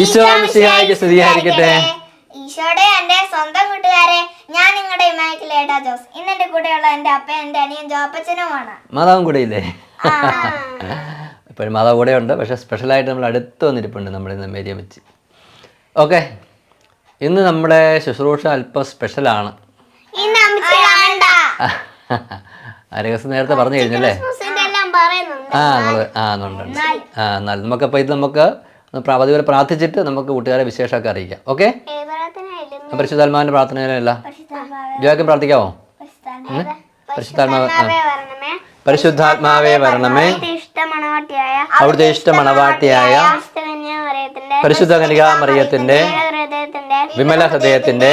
ഈശോ മിശിഹായിക്ക് സ്തുതിയായിരിക്കട്ടെ. ഈശോയുടെ എന്റെ സ്വന്തം കൂട്ടുകാരെ ഞാൻ നിങ്ങളുടെ ലേഡാ ജോസ്. ഇന്ന് എന്റെ കൂടെയുള്ള എന്റെ അപ്പ എന്റെ അനിയൻ ജോപ്പച്ചനുമാണ്. മാതാവും കൂടെ ഇല്ലേ? ഇപ്പോഴും മാതാവ് കൂടെ ഉണ്ട് പക്ഷേ സ്പെഷ്യലായിട്ട് നമ്മൾ അടുത്ത് വന്നിരിപ്പുണ്ട് നമ്മുടെ ഇന്ന് മേരിയ വെച്ച് ഓക്കെ. ഇന്ന് നമ്മുടെ ശുശ്രൂഷ അല്പം സ്പെഷ്യലാണ്. രഹസ്യം നേരത്തെ പറഞ്ഞു കഴിഞ്ഞല്ലേ ആ നമ്മൾ ആ ഉണ്ട് ആ എന്നാൽ നമുക്കപ്പോൾ ഇത് നമുക്ക് അതുപോലെ പ്രാർത്ഥിച്ചിട്ട് നമുക്ക് കൂട്ടുകാരെ വിശേഷമൊക്കെ അറിയിക്കാം. ഓക്കെ പരിശുദ്ധാത്മാവിന്റെ പ്രാർത്ഥനയിലല്ല. ജോയ്ക്കും പ്രാർത്ഥിക്കാമോ പരിശുദ്ധാത്മാവ്. പരിശുദ്ധാത്മാവേ വരണമേ. അവിടുത്തെ ഇഷ്ട മണവാട്ടിയായ പരിശുദ്ധ കനികാമറിയത്തിന്റെ വിമല ഹൃദയത്തിന്റെ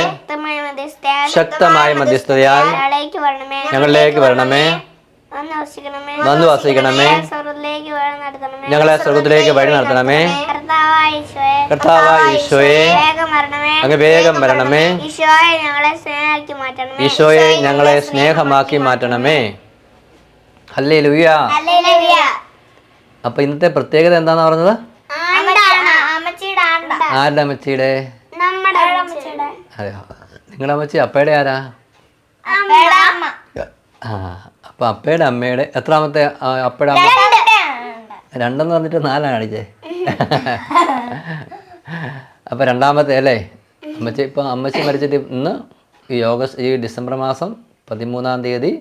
ശക്തമായ മധ്യസ്ഥതയാൽ ഞങ്ങളിലേക്ക് വരണമേ. വന്ന് വസിക്കണമേ. ഞങ്ങളെ സ്വർഗത്തിലേക്ക് വഴി നടത്തണമേ. കർത്താവായ ഈശോയെ അങ്ങ് വേഗം വരണമേ. ഈശോയെ ഞങ്ങളെ സ്നേഹമാക്കി മാറ്റണമേ. അല്ലേ ലുയ. അപ്പൊ ഇന്നത്തെ പ്രത്യേകത എന്താന്ന് പറഞ്ഞത്? ആരുടെ അമ്മച്ചിയുടെ? നമ്മുടെ അമ്മച്ചിയുടെ. അതെ നിങ്ങളുടെ അമ്മച്ചി അപ്പയുടെ ആരാ? ആ അപ്പൊ അപ്പയുടെ അമ്മയുടെ എത്രാമത്തെ അപ്പയുടെ അമ്മ? രണ്ടെന്ന് പറഞ്ഞിട്ട് നാലാണ് കാണിച്ചേ. അപ്പൊ രണ്ടാമത്തെ അല്ലേ? അമ്മച്ചി ഇപ്പൊ അമ്മച്ചി മരിച്ചിട്ട് ഇന്ന് ഈ ഓഗസ്റ്റ് ഈ ഡിസംബർ മാസം പതിമൂന്നാം തീയതി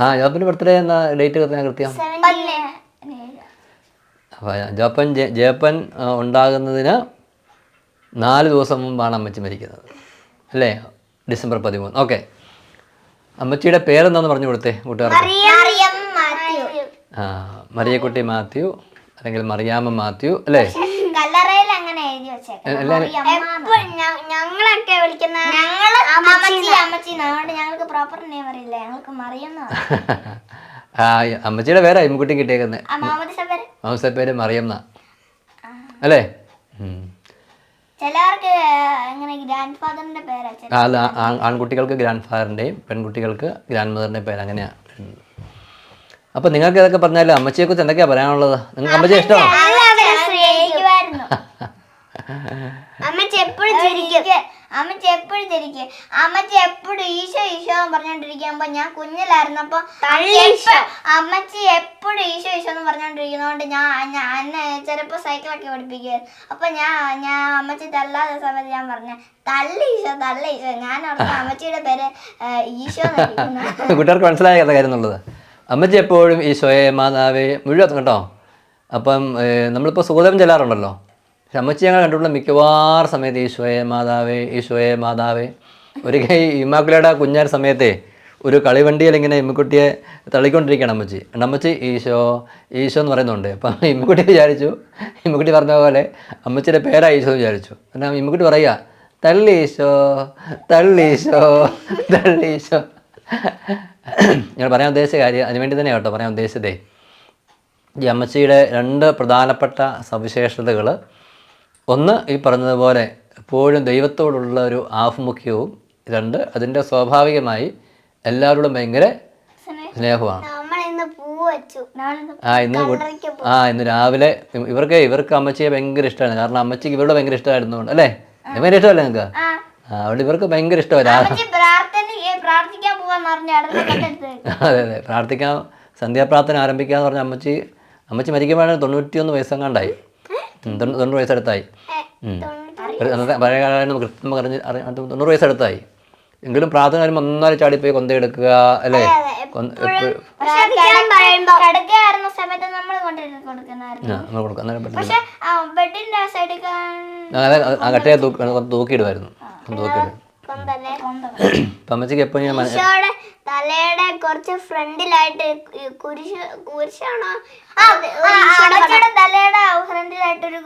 ആ ജോപ്പന്റെ ബർത്ത്ഡേ എന്ന ഡേറ്റ് കൃത്യം കൃത്യം? അപ്പോൾ ജോപ്പൻ ജേപ്പൻ ഉണ്ടാകുന്നതിന് നാല് ദിവസം മുമ്പാണ് അമ്മച്ചി മരിക്കുന്നത്. അല്ലേ? ഡിസംബർ പതിമൂന്ന്. ഓക്കെ. അമ്മച്ചിയുടെ പേരെന്താന്ന് പറഞ്ഞു കൊടുത്തേ കൂട്ടുകാർക്ക്? ആ മറിയക്കുട്ടി മാത്യു അല്ലെങ്കിൽ മറിയാമ്മ മാത്യു അല്ലേ? കല്ലറയിൽ അങ്ങനെ എഴുതി ഞങ്ങളൊക്കെ വിളിക്കുന്ന അമ്മച്ചി അമ്മച്ചി അതുകൊണ്ട് ഞങ്ങൾക്ക് പ്രോപ്പർ നെയിം അറിയില്ല. ഞങ്ങൾക്ക് മറിയെന്ന് ആ അമ്മച്ചിയുടെ പേരാ ഇമ്മക്കുട്ടി കിട്ടിയേക്കുന്നത് പേര്? മറിയമ്മ. അല്ലേ. ചിലവർക്ക് അങ്ങനെ ഗ്രാൻഡ് ഫാദറിന്റെ പേരാ ആൺകുട്ടികൾക്ക് ഗ്രാൻഡ് ഫാദറിന്റെയും പെൺകുട്ടികൾക്ക് ഗ്രാൻഡ് മദറിന്റെ പേര് അങ്ങനെയാണ് അപ്പോൾ നിങ്ങൾക്ക് ഇതൊക്കെ പറഞ്ഞാൽ അമ്മച്ചിയെക്കുറിച്ച് എന്തൊക്കെയാണ് പറയാനുള്ളത്? നിങ്ങൾക്ക് അമ്മച്ചിയെ ഇഷ്ടമാണോ? അമ്മച്ചി എപ്പോഴും ചിരിക്കും. അമ്മച്ചി എപ്പോഴും ചിരിക്കും. അമ്മച്ചി എപ്പോഴും ഈശോ ഈശോ എന്ന് പറഞ്ഞോണ്ടിരിക്കുമ്പോ ഞാൻ കുഞ്ഞിലായിരുന്നപ്പോ എപ്പ- അമ്മച്ചി എപ്പോഴും ഈശോ ഈശോ എന്ന് പറഞ്ഞോണ്ടിരിക്കുന്നതുകൊണ്ട് ഞാൻ ഞാൻ എന്നെ ചിലപ്പോ സൈക്കിളൊക്കെ പഠിപ്പിക്കുക അപ്പൊ ഞാൻ ഞാൻ അമ്മച്ചി തല്ലാത്ത സമയത്ത് ഞാൻ പറഞ്ഞ തള്ള ഈശോ ഞാൻ ഓർത്ത അമ്മച്ചിയുടെ പേര് ഈശോ. കുട്ടികൾക്ക് മനസ്സിലായ കഥ കാര്യം എന്നുള്ളത്. അമ്മച്ചി എപ്പോഴും ഈശോയെ മാതാവേ മുഴുവൻ കേട്ടോ അപ്പം നമ്മളിപ്പോൾ സുഗതം ചെല്ലാറുണ്ടല്ലോ. പക്ഷെ അമ്മച്ചി ഞങ്ങൾ കണ്ടിട്ടുള്ള മിക്കവാറും സമയത്ത് ഈശോയെ മാതാവേ ഈശോയെ മാതാവേ. ഒരു കൈ ഇമ്മാക്കുലയുടെ കുഞ്ഞാർ സമയത്തെ ഒരു കളിവണ്ടിയിൽ ഇങ്ങനെ ഇമ്മക്കുട്ടിയെ തള്ളിക്കൊണ്ടിരിക്കുകയാണ് അമ്മച്ചി. അമ്മച്ചി? ഈശോ ഈശോ എന്ന് പറയുന്നുണ്ട്. അപ്പം ഇമ്മക്കുട്ടി വിചാരിച്ചു ഇമ്മക്കുട്ടി പറഞ്ഞ പോലെ അമ്മച്ചിയുടെ പേരാ ഈശോ എന്ന് വിചാരിച്ചു. എന്നാൽ ഇമ്മക്കുട്ടി പറയുക തള്ളീശോ തള്ളീശോ തള്ളീശോ. ഞങ്ങൾ പറയാൻ ഉദ്ദേശിച്ച കാര്യം അതിനുവേണ്ടി തന്നെ കേട്ടോ പറയാൻ ഉദ്ദേശിച്ചതേ. ഈ അമ്മച്ചിയുടെ രണ്ട് പ്രധാനപ്പെട്ട സവിശേഷതകൾ. ഒന്ന് ഈ പറഞ്ഞതുപോലെ എപ്പോഴും ദൈവത്തോടുള്ള ഒരു ആഭിമുഖ്യവും രണ്ട് അതിന്റെ സ്വാഭാവികമായി എല്ലാവരോടും ഭയങ്കര സ്നേഹമാണ് നമ്മൾ ഇന്ന് പൂ വെച്ചു. ആ ഇന്ന് ആ ഇന്ന് രാവിലെ ഇവർക്ക് ഇവർക്ക് അമ്മച്ചിയെ ഭയങ്കര ഇഷ്ടമാണ്. കാരണം അമ്മച്ചിക്ക് ഇവരോട് ഭയങ്കര ഇഷ്ടമായിരുന്നു അല്ലേ? ഭയങ്കര ഇഷ്ടമല്ലേ നിങ്ങൾക്ക്? ആ. അതുകൊണ്ട് ഇവർക്ക് ഭയങ്കര ഇഷ്ടമാണ്. പ്രാർത്ഥിക്കാൻ പോവാന്ന് പറഞ്ഞ അടുത്ത അതെ അതെ. പ്രാർത്ഥിക്കാൻ സന്ധ്യാപ്രാർത്ഥന ആരംഭിക്കാന്ന് പറഞ്ഞ അമ്മച്ചി അമ്മച്ചി മരിക്കുമ്പോഴാണ് തൊണ്ണൂറ്റിയൊന്ന് വയസ്സെങ്ങാണ്ടായി. തൊണ്ണൂറ് വയസ്സെടുത്തായി. അന്നത്തെ പഴയ കാലം കൃത്യം പറഞ്ഞ് തൊണ്ണൂറ് വയസ്സെടുത്തായി. എങ്കിലും പ്രാർത്ഥന വരുമ്പോൾ ഒന്നാലും ചാടിപ്പോയി കൊന്തയെടുക്കുക അല്ലേ? കൊന്ത- എടുക്കുക കട്ടയെ തൂക്കി തൂക്കിയിടുമായിരുന്നു. തൂക്കിയിടും. അമ്മച്ചിക്ക് എപ്പോഴും ഞാൻ തലയുടെ കുറച്ച് ഫ്രണ്ടിലായിട്ട് കുരിശ് കുരിശാണോ? തലയുടെ ഫ്രണ്ടിലായിട്ട് ഒരു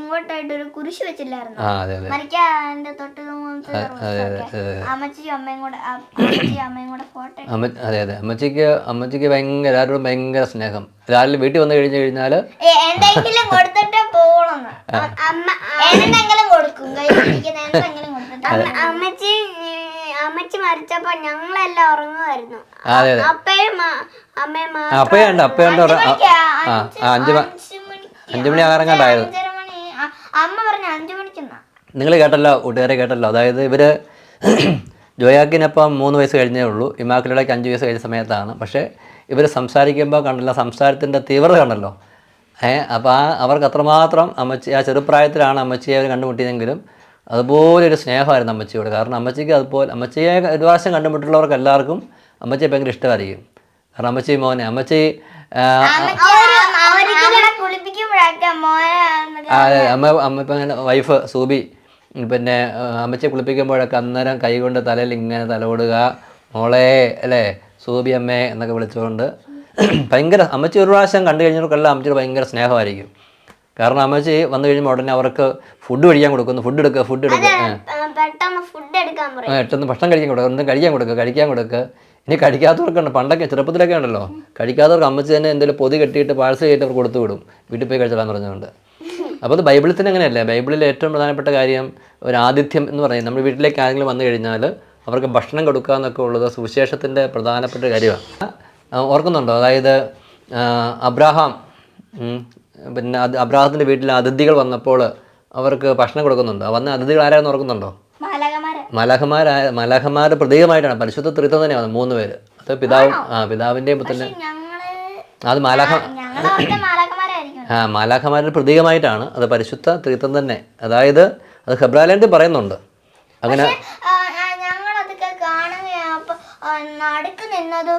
ഇങ്ങോട്ടായിട്ട് ഒരു കുരിശ് വെച്ചില്ലായിരുന്നു? ആ അതെ അതെ. മരിക്കാന്റെ തൊട്ട് അമ്മച്ചിയും അമ്മയും കൂടെ അമ്മയും കൂടെ ഫോട്ടോ അമ്മ അതെ അതെ. അമ്മച്ചിക്ക് അമ്മച്ചിക്ക് ഭയങ്കര എല്ലാവരോടും ഭയങ്കര സ്നേഹം. രാവിലെ വീട്ടിൽ വന്നു കഴിഞ്ഞു കഴിഞ്ഞാൽ എന്തെങ്കിലും കൊടുത്തിട്ട് പോകണം അമ്മ എന്തെങ്കിലും കൊടുക്കും. അമ്മച്ചി അമ്മച്ചി മരിച്ചപ്പോ ഞങ്ങളെല്ലാം ഉറങ്ങുമായിരുന്നു. അതെ അതെ. അപ്പയുണ്ട് അപ്പയുണ്ട് അഞ്ച് അഞ്ചു മണി അ- അമ്മ പറഞ്ഞ അഞ്ചു മണിക്കെന്നാ നിങ്ങൾ കേട്ടല്ലോ കൂട്ടുകാരെ കേട്ടല്ലോ. അതായത് ഇവർ ജോയാക്കിനപ്പം മൂന്ന് വയസ്സ് കഴിഞ്ഞേ ഉള്ളൂ. ഇമാക്കുലയുടെ അഞ്ച് വയസ്സ് കഴിഞ്ഞ സമയത്താണ്. പക്ഷേ ഇവർ സംസാരിക്കുമ്പോൾ കണ്ടല്ലോ സംസാരത്തിന്റെ തീവ്രത കണ്ടല്ലോ. ഏഹ് അപ്പോൾ ആ അവർക്ക് അത്രമാത്രം അമ്മച്ചി ആ ചെറുപ്രായത്തിലാണ് അമ്മച്ചിയെ അവർ കണ്ടുമുട്ടിയതെങ്കിലും അതുപോലെ ഒരു സ്നേഹമായിരുന്നു അമ്മച്ചിയോട്. കാരണം അമ്മച്ചിക്ക് അതുപോലെ അമ്മച്ചിയെ ഒരു പ്രാവശ്യം കണ്ടുമുട്ടുള്ളവർക്ക് എല്ലാവർക്കും അമ്മച്ചിയെ ഭയങ്കര ഇഷ്ടമായിരിക്കും. കാരണം അമ്മച്ചി മോനെ അമ്മച്ചി അതെ അമ്മ അമ്മ ഇപ്പം ഇങ്ങനെ വൈഫ് സൂബി പിന്നെ അമ്മച്ചി അമ്മച്ചിയെ കുളിപ്പിക്കുമ്പോഴൊക്കെ അന്നേരം കൈ കൊണ്ട് തലയിൽ ഇങ്ങനെ തലോടുക മോളെ അല്ലേ? സൂബി അമ്മേ എന്നൊക്കെ വിളിച്ചുകൊണ്ട്. ഭയങ്കര അമ്മച്ചി ഒരു പ്രാവശ്യം കണ്ടു കഴിഞ്ഞവർക്കെല്ലാം അമ്മച്ചിയോട് ഭയങ്കര സ്നേഹമായിരിക്കും. കാരണം അമ്മച്ചി വന്നു കഴിയുമ്പോൾ ഉടനെ അവർക്ക് ഫുഡ് കഴിക്കാൻ കൊടുക്കുന്നു ഫുഡ് എടുക്കുക ഫുഡ് എടുക്കുക പെട്ടെന്ന് ഭക്ഷണം കഴിക്കാൻ കൊടുക്കുക എന്തും കഴിക്കാൻ കൊടുക്കുക കഴിക്കാൻ കൊടുക്കുക ഇനി കഴിക്കാത്തവർക്കുണ്ട് പണ്ടൊക്കെ ചെറുപ്പത്തിലൊക്കെ ഉണ്ടല്ലോ. കഴിക്കാത്തവർക്ക് അമ്മച്ചി തന്നെ എന്തെങ്കിലും പൊതി കെട്ടിയിട്ട് പാഴ്സൽ ചെയ്തിട്ട് അവർ കൊടുത്തു വിടും. വീട്ടിൽ പോയി കഴിച്ചാലാന്ന് പറഞ്ഞുകൊണ്ട്. അപ്പോൾ അത് ബൈബിളിൽ തന്നെ അങ്ങനെയല്ലേ? ബൈബിളിൽ ഏറ്റവും പ്രധാനപ്പെട്ട കാര്യം ഒരു ആതിഥ്യം എന്ന് പറയുന്നത് നമ്മുടെ വീട്ടിലേക്ക് ആരെങ്കിലും വന്നു കഴിഞ്ഞാൽ അവർക്ക് ഭക്ഷണം കൊടുക്കുക എന്നൊക്കെ ഉള്ളത് സുവിശേഷത്തിന്റെ പ്രധാനപ്പെട്ട കാര്യമാണ്. ഓർക്കുന്നുണ്ടോ? അതായത് അബ്രഹാം പിന്നെ അത് അബ്രാഹത്തിന്റെ വീട്ടിൽ അതിഥികൾ വന്നപ്പോൾ അവർക്ക് ഭക്ഷണം കൊടുക്കുന്നുണ്ടോ. വന്ന അതിഥികൾ ആരായിരുന്നു ഓർക്കുന്നുണ്ടോ? മലഹമാരായ മലഹമാരുടെ പ്രതീകമായിട്ടാണ്. പരിശുദ്ധ ത്രിത്വം തന്നെയാണ് മൂന്ന് പേര്. അത് പിതാവും ആ പിതാവിന്റെയും പുത്രന്റെ അത് മലഹ ആ മലാഖമാരുടെ പ്രതീകമായിട്ടാണ് അത് പരിശുദ്ധ ത്രിത്വം തന്നെ. അതായത് അത് ഹെബ്രാലൻഡിൽ പറയുന്നുണ്ട്. അങ്ങനെ ആ, ആ, ഞങ്ങളതൊക്കെ കാണുകയാണ് അപ്പൊ ആ, നടുക്ക് നിന്നത്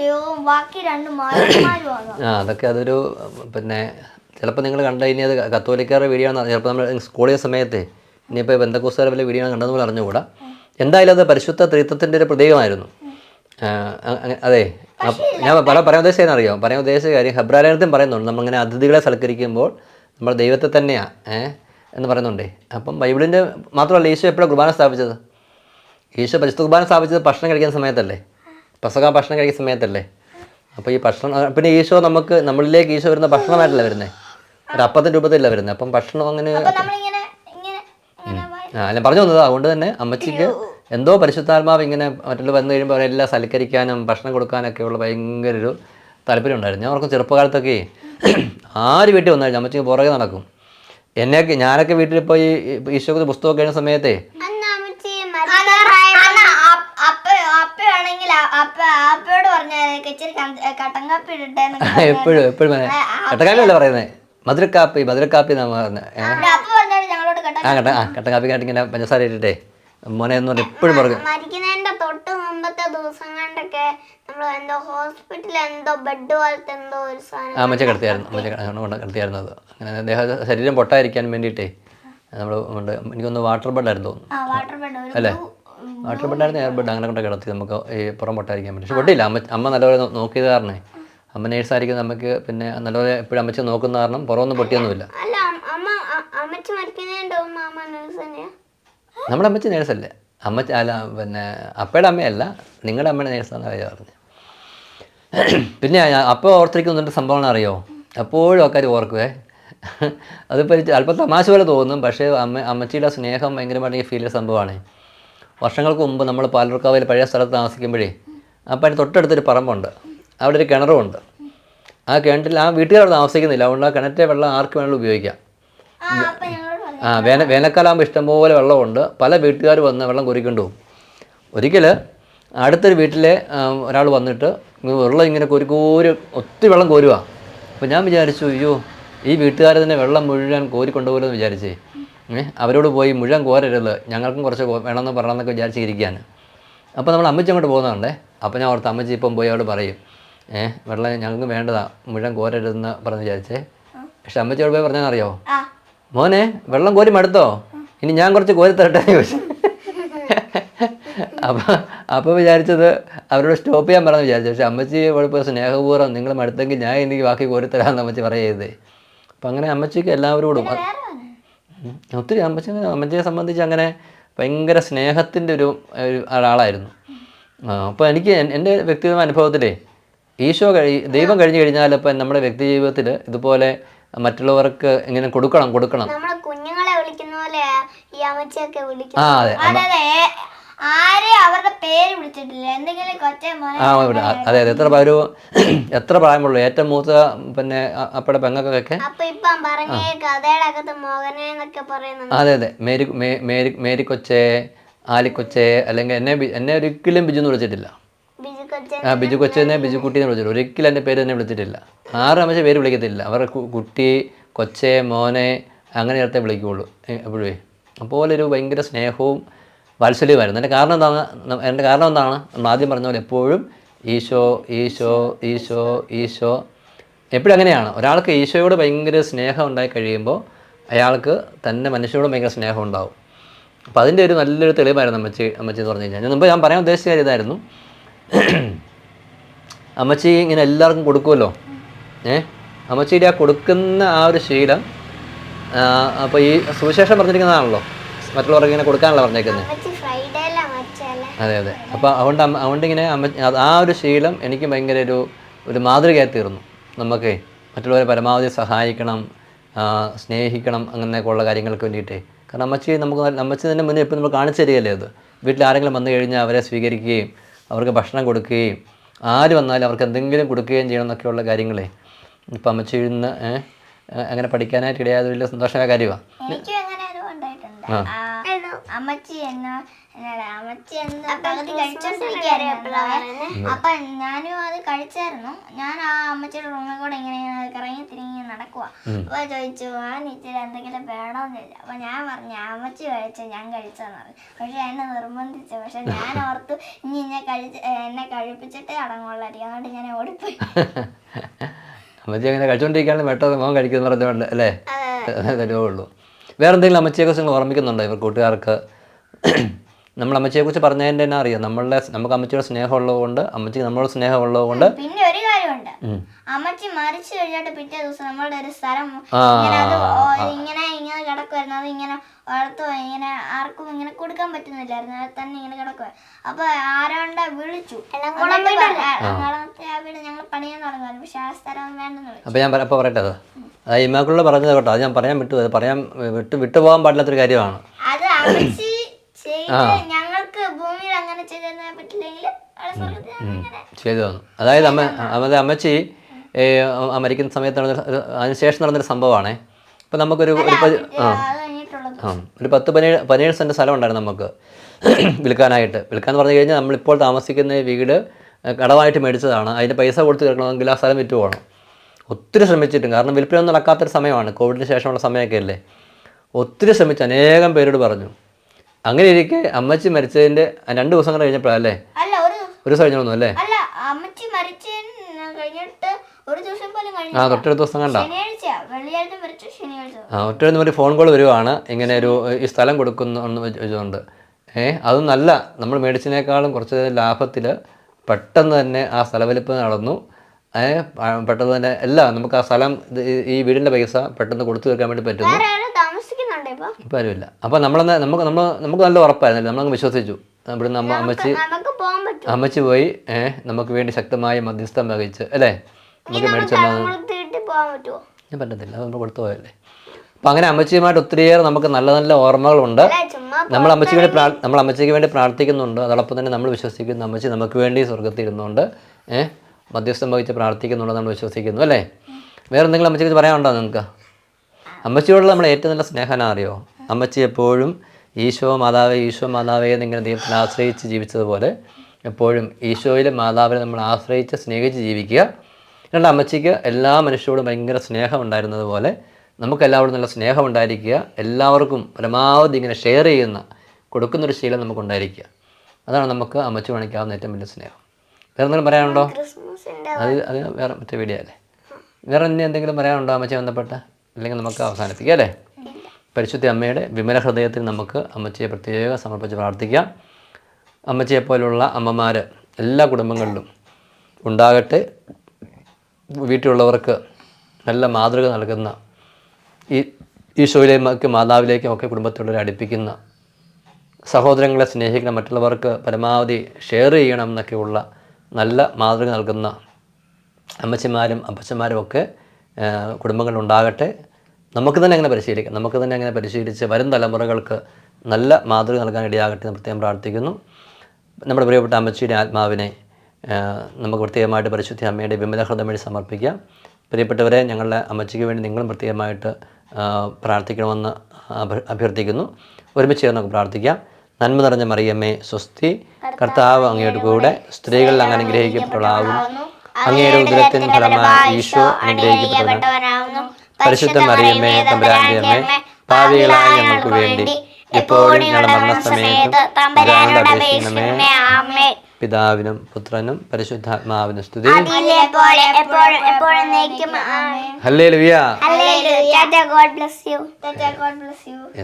ദൈവവും ബാക്കി രണ്ട് ആ അതൊക്കെ അതൊരു പിന്നെ ചിലപ്പോൾ നിങ്ങൾ കണ്ടു കഴിഞ്ഞാൽ അത് കത്തോലിക്കാരുടെ വീഡിയോ ആണ്. ചിലപ്പോൾ നമ്മൾ സ്കൂളിലെ സമയത്ത് ഇനിയിപ്പോൾ ബന്ധക്കോസുകാരെ വലിയ വീഡിയോ ആണ് കണ്ടതെന്ന് പറഞ്ഞുകൂടാ. അറിഞ്ഞുകൂടാ എന്തായാലും അത് പരിശുദ്ധ ത്രിത്വത്തിന്റെ ഒരു പ്രതീകമായിരുന്നു. അതെ. ഞാൻ പല പറയാൻ ഉദ്ദേശിച്ചതെന്ന് അറിയാം? പറയാൻ ഉദ്ദേശിച്ച കാര്യം ഹബ്രാലയത്തിൽ പറയുന്നുണ്ട്. നമ്മളിങ്ങനെ അതിഥികളെ സൽക്കരിക്കുമ്പോൾ നമ്മൾ ദൈവത്തെ തന്നെയാണ് ഏഹ് എന്ന് പറയുന്നുണ്ടേ. അപ്പം ബൈബിളിന്റെ മാത്രമല്ല ഈശോ എപ്പോഴാണ് കുർബാന സ്ഥാപിച്ചത്? ഈശോ പരിശുദ്ധ കുർബാന സ്ഥാപിച്ചത് ഭക്ഷണം കഴിക്കുന്ന സമയത്തല്ലേ? പസക ഭക്ഷണം കഴിക്കുന്ന സമയത്തല്ലേ? അപ്പോൾ ഈ ഭക്ഷണം പിന്നെ ഈശോ നമുക്ക് നമ്മളിലേക്ക് ഈശോ വരുന്ന ഭക്ഷണമായിട്ടല്ല വരുന്നത് ഒരു അപ്പത്തിന്റെ രൂപത്തിലല്ല വരുന്നത് അപ്പം ഭക്ഷണം അങ്ങനെ ആ അല്ല പറഞ്ഞു വന്നത്. അതുകൊണ്ട് തന്നെ അമ്മച്ചിക്ക് എന്തോ പരിശുദ്ധാത്മാവ് ഇങ്ങനെ മറ്റുള്ള വന്നു കഴിയുമ്പോൾ അവരെല്ലാം സൽക്കരിക്കാനും ഭക്ഷണം കൊടുക്കാനൊക്കെ ഉള്ള ഭയങ്കര ഒരു താല്പര്യം ഉണ്ടായിരുന്നു ഞാൻ ഓർക്കും ചെറുപ്പകാലത്തൊക്കെ ആര് വീട്ടിൽ വന്നാലും അമ്മച്ചിക്ക് പുറകെ നടക്കും. എന്നെയൊക്കെ ഞാനൊക്കെ വീട്ടിൽ പോയി ഈശോക്ക് പുസ്തകമൊക്കെ കഴിഞ്ഞ സമയത്തെ അപ്പയോട് പറഞ്ഞാൽ ഇച്ചിരി കട്ടൻ കാപ്പി ഇടട്ടെ എപ്പോഴും എപ്പോഴും പറയുന്നത് മധുരക്കാപ്പി മധുരക്കാപ്പി എന്നാണ് പറഞ്ഞത് പറഞ്ഞാൽ ആ കട്ട ആ ഇങ്ങനെ പഞ്ചസാര ഇട്ടിട്ടേ. മോനെ എന്ന് പറഞ്ഞ് എപ്പോഴും പറഞ്ഞു മരിക്കുന്നതിന്റെ തൊട്ട് മുമ്പത്തെ ദിവസം കണ്ടൊക്കെ നമ്മൾ എന്തോ ഹോസ്പിറ്റലിൽ എന്തോ ബെഡ് പോലത്തെ എന്തോ ഒരു സാധനം ആ മച്ച കിടത്തിയായിരുന്നു. മച്ച കൊണ്ട് കിടത്തിയായിരുന്നു അത്. അങ്ങനെ അദ്ദേഹം ശരീരം പൊട്ടായിരിക്കാൻ വേണ്ടിയിട്ടേ നമ്മൾ എനിക്ക് എനിക്കൊന്ന് വാട്ടർ ബെഡായിരുന്നു തോന്നുന്നു. അല്ലേ? വാട്ടർ ബെഡായിരുന്നു എയർ ബെഡ് അങ്ങനെ കൊണ്ട് കിടത്തി. നമുക്ക് ഈ പുറം പൊട്ടായിരിക്കാൻ പറ്റും. പക്ഷെ പൊട്ടിയില്ല അമ്മ അമ്മ നല്ലപോലെ നോക്കിയത് കാരണേ. അമ്മ നേഴ്സായിരിക്കും നമുക്ക് പിന്നെ നല്ലപോലെ എപ്പോഴും അമ്മച്ച നോക്കുന്ന കാരണം പുറമൊന്നും പൊട്ടിയൊന്നുമില്ല. നമ്മുടെ അമ്മച്ചി നേഴ്സല്ലേ? അമ്മ അല്ല പിന്നെ അപ്പയുടെ അമ്മയല്ല നിങ്ങളുടെ അമ്മയുടെ നേഴ്സാണ് കാര്യം പറഞ്ഞു. പിന്നെ അപ്പോൾ ഓർത്തിരിക്കുന്നുണ്ട് സംഭവം അറിയോ? എപ്പോഴും ആൾക്കാർ ഓർക്കുവേ. അതിപ്പോൾ അല്പം തമാശ പോലെ തോന്നും പക്ഷേ അമ്മ അമ്മച്ചിയുടെ സ്നേഹം ഭയങ്കരമായിട്ട് ഫീൽ ചെയ്ത സംഭവമാണ്. വർഷങ്ങൾക്ക് മുമ്പ് നമ്മൾ പാലൂർക്കാവിൽ പഴയ സ്ഥലത്ത് താമസിക്കുമ്പോഴേ അപ്പം അതിന് തൊട്ടടുത്തൊരു പറമ്പുണ്ട്. അവിടെ ഒരു കിണറുമുണ്ട്. ആ കിണറ്റിൽ ആ വീട്ടുകാർ താമസിക്കുന്നില്ല. അതുകൊണ്ട് ആ കിണറ്റിലെ വെള്ളം ആർക്ക് വേണമെങ്കിലും ഉപയോഗിക്കാം. ആ വേന വേനൽക്കാലാകുമ്പോൾ ഇഷ്ടംപോലെ വെള്ളമുണ്ട്. പല വീട്ടുകാർ വന്ന് വെള്ളം കുറിക്കൊണ്ട് പോകും. ഒരിക്കൽ അടുത്തൊരു വീട്ടിലെ ഒരാൾ വന്നിട്ട് വെള്ളം ഇങ്ങനെ കോരി കോരി ഒത്തിരി വെള്ളം കോരുക അപ്പോൾ ഞാൻ വിചാരിച്ചു അയ്യോ ഈ വീട്ടുകാർ തന്നെ വെള്ളം മുഴുവൻ കോരിക്കൊണ്ടുപോലെന്ന് വിചാരിച്ചേ. അവരോട് പോയി മുഴുവൻ കോരരുത്. ഞങ്ങൾക്കും കുറച്ച് വേണമെന്ന് പറയണമെന്നൊക്കെ വിചാരിച്ചിരിക്കുകയാണ്. അപ്പോൾ നമ്മൾ അമ്മച്ചി അങ്ങോട്ട് പോകുന്നതുകൊണ്ടേ അപ്പോൾ ഞാൻ ഓർത്ത് അമ്മച്ചി ഇപ്പം പോയി അവിടെ പറയും. ഏ വെള്ളം ഞങ്ങൾക്ക് വേണ്ടതാ. മുഴുവൻ കോരരുതെന്ന് പറഞ്ഞ് വിചാരിച്ചേ. പക്ഷെ അമ്മച്ചിയോട് പോയി ആ. മോനെ വെള്ളം കോരി മടുത്തോ? ഇനി ഞാൻ കുറച്ച് കോരി തരട്ടെ ചോദിച്ചു. അപ്പോൾ അപ്പോൾ വിചാരിച്ചത് അവരോട് സ്റ്റോപ്പ് ചെയ്യാൻ പറഞ്ഞു വിചാരിച്ചു. പക്ഷേ അമ്മച്ചി കുഴപ്പമില്ല സ്നേഹപൂർവം നിങ്ങൾ മടുത്തെങ്കിൽ ഞാൻ എനിക്ക് ബാക്കി കോരി തരാമെന്ന് അമ്മച്ചി പറയരുത് അപ്പം അങ്ങനെ അമ്മച്ചിക്ക് എല്ലാവരോടും അത് വേറെ പറഞ്ഞു ഉം. ഒത്തിരി അമ്മച്ചൻ അമ്മച്ചിയെ സംബന്ധിച്ച് അങ്ങനെ ഭയങ്കര സ്നേഹത്തിന്റെ ഒരു ഒരാളായിരുന്നു. അപ്പോൾ എനിക്ക് എന്റെ വ്യക്തിപരമായ അനുഭവത്തിലേ ഈശോ കഴി ദൈവം കഴിഞ്ഞു കഴിഞ്ഞാൽ ഇപ്പം നമ്മുടെ വ്യക്തി ജീവിതത്തിൽ ഇതുപോലെ മറ്റുള്ളവർക്ക് ഇങ്ങനെ കൊടുക്കണം കൊടുക്കണം. നമ്മളെ കുഞ്ഞുങ്ങളെ വിളിക്കുന്ന പോലെ ഈ വിളിക്കും ആ അതെ. ആ ഇവിടെ. അതെ അതെ. എത്ര ഒരു എത്ര പ്രായമുള്ളൂ? ഏറ്റവും മൂത്ത പിന്നെ അപ്പടെ പെങ്ങൾക്കൊക്കെ? അതെ അതെ. മേരി മേരി മേരി കൊച്ചേ ആലിക്കൊച്ചേ അല്ലെങ്കിൽ എന്നെ എന്നെ ഒരിക്കലും ബിജു എന്ന് വിളിച്ചിട്ടില്ല. ബിജു കൊച്ചെ ആ ബിജു കൊച്ചെന്നെ ബിജു കുട്ടി എന്ന് വിളിച്ചിട്ടില്ല. ഒരിക്കലും എന്റെ പേര് തന്നെ വിളിച്ചിട്ടില്ല. ആറ് അമ്മച്ച പേര് വിളിക്കത്തില്ല. അവരുടെ കുട്ടി കൊച്ചേ മോനെ അങ്ങനെ ചേർത്തേ വിളിക്കുകയുള്ളൂ എപ്പോഴേ അപ്പോൾ ഒരു ഭയങ്കര സ്നേഹവും വാത്സല്യമായിരുന്നു എന്റെ കാരണം എന്താണ്? എന്റെ കാരണം എന്താണ്? നമ്മൾ ആദ്യം പറഞ്ഞ പോലെ എപ്പോഴും ഈശോ ഈശോ ഈശോ ഈശോ. എപ്പോഴും അങ്ങനെയാണ്. ഒരാൾക്ക് ഈശോയോട് ഭയങ്കര സ്നേഹം ഉണ്ടായി കഴിയുമ്പോൾ അയാൾക്ക് തന്നെ മനുഷ്യരോട് ഭയങ്കര സ്നേഹം ഉണ്ടാവും. അപ്പോൾ അതിന്റെ ഒരു നല്ലൊരു തെളിവായിരുന്നു അമ്മച്ചി അമ്മച്ചി എന്ന് പറഞ്ഞു കഴിഞ്ഞാൽ. മുമ്പ് ഞാൻ പറയാൻ ഉദ്ദേശിച്ച കാര്യം ഇതായിരുന്നു. അമ്മച്ചി ഇങ്ങനെ എല്ലാവർക്കും കൊടുക്കുമല്ലോ? ഏ? അമ്മച്ചിയുടെ ആ കൊടുക്കുന്ന ആ ഒരു ശീലം അപ്പോൾ ഈ സുവിശേഷം പറഞ്ഞിരിക്കുന്നതാണല്ലോ? മറ്റുള്ളവർക്ക് ഇങ്ങനെ കൊടുക്കാനല്ല പറഞ്ഞേക്കുന്നത്. അതെ അതെ. അപ്പോൾ അതുകൊണ്ട് അതുകൊണ്ട് ഇങ്ങനെ അമ്മ ആ ഒരു ശീലം എനിക്ക് ഭയങ്കര ഒരു ഒരു മാതൃകയായി തീർന്നു. നമുക്ക് മറ്റുള്ളവരെ പരമാവധി സഹായിക്കണം സ്നേഹിക്കണം അങ്ങനെയൊക്കെ ഉള്ള കാര്യങ്ങൾക്ക് വേണ്ടിയിട്ടേ. കാരണം അമ്മച്ചി നമുക്ക് അമ്മച്ചി തന്നെ മുന്നേ ഇപ്പോൾ നമ്മൾ കാണിച്ചു തരികയല്ലേ അത്. വീട്ടിൽ ആരെങ്കിലും വന്നു കഴിഞ്ഞാൽ അവരെ സ്വീകരിക്കുകയും അവർക്ക് ഭക്ഷണം കൊടുക്കുകയും ആര് വന്നാലും അവർക്ക് എന്തെങ്കിലും കൊടുക്കുകയും ചെയ്യണം എന്നൊക്കെയുള്ള കാര്യങ്ങളെ. ഇപ്പം അമ്മച്ചിയിൽ നിന്ന് അങ്ങനെ പഠിക്കാനായിട്ട് ഇടയായത് വലിയ സന്തോഷമായ കാര്യമാണ് ആ, അമ്മച്ചി എന്നാ അമ്മച്ചി എന്ന് പകുതി കഴിച്ചോണ്ടിരിക്കുകയായിരുന്നു അപ്പൊ ഞാനും അത് കഴിച്ചായിരുന്നു. ഞാൻ ആ അമ്മച്ചിയുടെ റൂമിൽ കൂടെ ഇങ്ങനെ കറങ്ങി തിരിങ്ങി നടക്കുക അപ്പൊ ചോദിച്ചു ആ ഇച്ചിരി എന്തെങ്കിലും വേണോന്ന് ചോദിച്ചു അപ്പൊ ഞാൻ പറഞ്ഞു അമ്മച്ചി കഴിച്ചു ഞാൻ കഴിച്ചെന്ന് പറഞ്ഞു. പക്ഷെ എന്നെ നിർബന്ധിച്ചു. പക്ഷെ ഞാൻ ഓർത്തു ഇനി എന്നെ കഴിച്ച് എന്നെ കഴിപ്പിച്ചിട്ടേ അടങ്ങുള്ളായിരിക്കും. അതുകൊണ്ട് ഞാൻ ഓടിപ്പോയി. അമ്മച്ചി അങ്ങനെ കഴിച്ചോണ്ടിരിക്കാണ് പെട്ടെന്ന് മോൻ കഴിക്കുന്ന പറഞ്ഞു അല്ലേ? ഉള്ളൂ. വേറെ എന്തെങ്കിലും അമ്മച്ചിയെക്കുറിച്ച് നിങ്ങൾ ഓർമ്മിക്കുന്നുണ്ടോ ഇവർ കൂട്ടുകാർക്ക്? നമ്മൾ അമ്മച്ചിയെക്കുറിച്ച് പറഞ്ഞതിന്റെ തന്നെ അറിയാം. നമ്മളുടെ നമുക്ക് അമ്മച്ചിയുടെ സ്നേഹമുള്ളത് കൊണ്ട് അമ്മച്ചിക്ക് നമ്മളോട് സ്നേഹമുള്ളത് കൊണ്ട് പിന്നെ ഒരു കാര്യമുണ്ട്. അമ്മച്ചി മരിച്ചു കഴിഞ്ഞിട്ട് പിറ്റേ ദിവസം നമ്മളുടെ ഒരു സ്ഥലം ഇങ്ങനെ ഇങ്ങനെ കിടക്കുമായിരുന്നു അത് ഇങ്ങനെ വളർത്തു ഇങ്ങനെ ആർക്കും ഇങ്ങനെ കൊടുക്കാൻ പറ്റുന്നില്ലായിരുന്നു. അത് തന്നെ ഇങ്ങനെ കിടക്കുക അപ്പൊ ആരാണ്ട വിളിച്ചു. എറണാകുളത്തെ ആ വീട് ഞങ്ങൾ പണിയാൻ തുടങ്ങുമായിരുന്നു പക്ഷെ ആ സ്ഥലം വേണ്ടെന്ന് അപ്പൊ അപ്പോൾ ഞാൻ അപ്പോൾ പറയട്ടെ അത്? അത് പറഞ്ഞത് കേട്ടോ. അത് ഞാൻ പറയാൻ വിട്ടു. അത് പറയാൻ വിട്ടു വിട്ടുപോകാൻ പാടില്ലാത്തൊരു കാര്യമാണ്. അത് ഞങ്ങൾക്ക് ഭൂമിയിൽ അങ്ങനെ പറ്റില്ലെങ്കിൽ ചെയ്തു തന്നു. അതായത് അമ്മ അതായത് അമ്മച്ചി മരിക്കുന്ന സമയത്ത് നടന്ന അതിനുശേഷം നടന്നൊരു സംഭവമാണേ. അപ്പോൾ നമുക്കൊരു ഒരു ആ. ആ ഒരു പത്ത് പതിനേഴ് പതിനേഴ് സെന്റ് സ്ഥലം ഉണ്ടായിരുന്നു നമുക്ക്. വിൽക്കാനായിട്ട്. വിൽക്കാന്ന് പറഞ്ഞു കഴിഞ്ഞാൽ നമ്മളിപ്പോൾ താമസിക്കുന്ന വീട് കടവായിട്ട് കടമായിട്ട് മേടിച്ചതാണ്. അതിന്റെ പൈസ കൊടുത്ത് തീർക്കണമെങ്കിൽ ആ സ്ഥലം വിറ്റ് പോകണം. ഒത്തിരി ശ്രമിച്ചിട്ടും കാരണം വിൽപ്പനയൊന്നും നടക്കാത്തൊരു സമയമാണ്. കോവിഡിന് ശേഷമുള്ള സമയമൊക്കെ അല്ലേ? ഒത്തിരി ശ്രമിച്ചു അനേകം പേരോട് പറഞ്ഞു. അങ്ങനെ ഇരിക്കെ അമ്മച്ചി മരിച്ചതിന്റെ രണ്ട് ദിവസം കഴിഞ്ഞപ്പോഴല്ലേ? അല്ല ഒരു ദിവസം കഴിഞ്ഞോളൂ അല്ലേ? അല്ല അമ്മച്ചി മരിച്ചതിന് കഴിഞ്ഞിട്ട് ഒരു ദിവസം പോലും കഴിഞ്ഞു ആ തൊട്ടടുത്ത ദിവസം കണ്ട? ശനിയാഴ്ച വെള്ളിയാഴ്ച ശനിയാഴ്ച. ആ ഒറ്റ ഒരു ഫോൺ കോൾ വരുവാണ്. ഇങ്ങനെ ഒരു ഈ സ്ഥലം കൊടുക്കുന്നു വെച്ചുകൊണ്ട് ഏ അത് നല്ല. നമ്മൾ മേടിച്ചതിനേക്കാളും കുറച്ച് ലാഭത്തിൽ പെട്ടെന്ന് തന്നെ ആ സ്ഥലവലിപ്പ് നടന്നു. പെട്ടെന്ന് തന്നെ അല്ല നമുക്ക് ആ സ്ഥലം ഈ- വീടിന്റെ വീടിന്റെ പൈസ പെട്ടെന്ന് കൊടുത്തു തീർക്കാൻ വേണ്ടി പറ്റുന്നു. ഇപ്പൊ? ആരുമില്ല അപ്പോൾ നമ്മളെന്ന് നമുക്ക് നമ്മൾ നമുക്ക് നല്ല ഉറപ്പായിരുന്നല്ലോ. നമ്മളങ്ങ് വിശ്വസിച്ചു. ഇവിടുന്ന് അമ്മ അമ്മച്ചി അമ്മച്ചി പോയി. ഏഹ് നമുക്ക് വേണ്ടി ശക്തമായ മധ്യസ്ഥം വഹിച്ച് അല്ലേ? നമുക്ക് ഞാൻ പറ്റത്തില്ല അത് നമ്മൾ കൊടുത്തു പോയല്ലേ. അപ്പം അങ്ങനെ അമ്മച്ചിയുമായിട്ട് ഒത്തിരിയേറെ നമുക്ക് നല്ല നല്ല ഓർമ്മകളുണ്ട്. നമ്മൾ അമ്മച്ചിക്ക് വേണ്ടി പ്രാർ നമ്മൾ അമ്മച്ചിക്ക് വേണ്ടി പ്രാർത്ഥിക്കുന്നുണ്ട്. അതോടൊപ്പം തന്നെ നമ്മൾ വിശ്വസിക്കുന്നു അമ്മച്ചി നമുക്ക് വേണ്ടി സ്വർഗത്തിൽ ഇരുന്നുകൊണ്ട് ഏഹ് മധ്യസ്ഥം വഹിച്ച് പ്രാർത്ഥിക്കുന്നുണ്ട് നമ്മൾ വിശ്വസിക്കുന്നു അല്ലേ? വേറെ എന്തെങ്കിലും അമ്മച്ചിക്ക് പറയാനുണ്ടോ നിങ്ങൾക്ക്? അമ്മച്ചിയോടുള്ള നമ്മൾ ഏറ്റവും നല്ല സ്നേഹന അറിയോ? അമ്മച്ചി എപ്പോഴും ഈശോ മാതാവേ ഈശോ മാതാവേ എന്നിങ്ങനെ ദൈവത്തിൽ ആശ്രയിച്ച് ജീവിച്ചതുപോലെ എപ്പോഴും ഈശോയിലെ മാതാവിനെ നമ്മൾ ആശ്രയിച്ച് സ്നേഹിച്ച് ജീവിക്കുക. രണ്ട് അമ്മച്ചിക്ക് എല്ലാ മനുഷ്യരോടും ഭയങ്കര സ്നേഹം ഉണ്ടായിരുന്നത് പോലെ നമുക്ക് എല്ലാവരോടും നല്ല സ്നേഹം ഉണ്ടായിരിക്കുക എല്ലാവർക്കും പരമാവധി ഇങ്ങനെ ഷെയർ ചെയ്യുന്ന കൊടുക്കുന്നൊരു ശീലം നമുക്കുണ്ടായിരിക്കുക. അതാണ് നമുക്ക് അമ്മച്ചു കാണിക്കാവുന്ന ഏറ്റവും വലിയ സ്നേഹം. വേറെ എന്തെങ്കിലും പറയാനുണ്ടോ അത് അത് വേറെ മറ്റേ വീഡിയോ അല്ലേ? വേറെ ഇനി എന്തെങ്കിലും പറയാനുണ്ടോ അമ്മച്ചി ബന്ധപ്പെട്ട്? അല്ലെങ്കിൽ നമുക്ക് അവസാനിപ്പിക്കാം അല്ലേ? പരിശുദ്ധ അമ്മയുടെ വിമല ഹൃദയത്തിൽ നമുക്ക് അമ്മച്ചിയെ പ്രത്യേകം സമർപ്പിച്ച് പ്രാർത്ഥിക്കാം. അമ്മച്ചിയെപ്പോലുള്ള അമ്മമാർ എല്ലാ കുടുംബങ്ങളിലും ഉണ്ടാകട്ടെ. വീട്ടിലുള്ളവർക്ക് നല്ല മാതൃക നൽകുന്ന ഈ ഈശോയിലേക്ക് മാതാവിലേക്കും ഒക്കെ കുടുംബത്തിലുള്ളവരെ അടുപ്പിക്കുന്ന സഹോദരങ്ങളെ സ്നേഹിക്കുന്ന മറ്റുള്ളവർക്ക് പരമാവധി ഷെയർ ചെയ്യണം എന്നൊക്കെയുള്ള നല്ല മാതൃക നൽകുന്ന അമ്മച്ചിമാരും അപ്പച്ചന്മാരും ഒക്കെ കുടുംബങ്ങളുണ്ടാകട്ടെ. നമുക്ക് തന്നെ അങ്ങനെ പരിശീലിക്കാം. നമുക്ക് തന്നെ അങ്ങനെ പരിശീലിച്ച് വരും തലമുറകൾക്ക് നല്ല മാതൃക നൽകാൻ ഇടയാകട്ടെ എന്ന് പ്രത്യേകം പ്രാർത്ഥിക്കുന്നു. നമ്മുടെ പ്രിയപ്പെട്ട അമ്മച്ചിയുടെ ആത്മാവിനെ നമുക്ക് പ്രത്യേകമായിട്ട് പരിശുദ്ധ അമ്മയുടെ വിമല ഹൃദയം വഴി സമർപ്പിക്കാം. പ്രിയപ്പെട്ടവരെ ഞങ്ങളുടെ അമ്മച്ചിക്ക് വേണ്ടി നിങ്ങളും പ്രത്യേകമായിട്ട് പ്രാർത്ഥിക്കണമെന്ന് അഭ്യർത്ഥിക്കുന്നു. ഒരുമിച്ച് ചേർന്ന് നമുക്ക് പ്രാർത്ഥിക്കാം. നന്മ നിറഞ്ഞ മറിയമ്മേ സ്വസ്തി. കർത്താവ് അങ്ങയുടെ കൂടെ സ്ത്രീകളിൽ അങ്ങ് അനുഗ്രഹിക്കപ്പെടാവുന്നു അങ്ങയുടെ ഉദരത്തിൻ ഫലമായി ഈശോ അനുഗ്രഹിക്കപ്പെട്ടവനാകുന്നു പരിശുദ്ധ മറിയമ്മേ തമ്പുരാന്റെ അമ്മേ പാവികളായ ഞങ്ങൾക്ക് വേണ്ടി എപ്പോഴും ഞങ്ങളുടെ മരണസമയത്ത് തമ്പുരാനോട് അപേക്ഷിക്കണമേ. പിതാവിനും പുത്രനും പരിശുദ്ധാത്മാവിനും സ്തുതി. ഹല്ലേ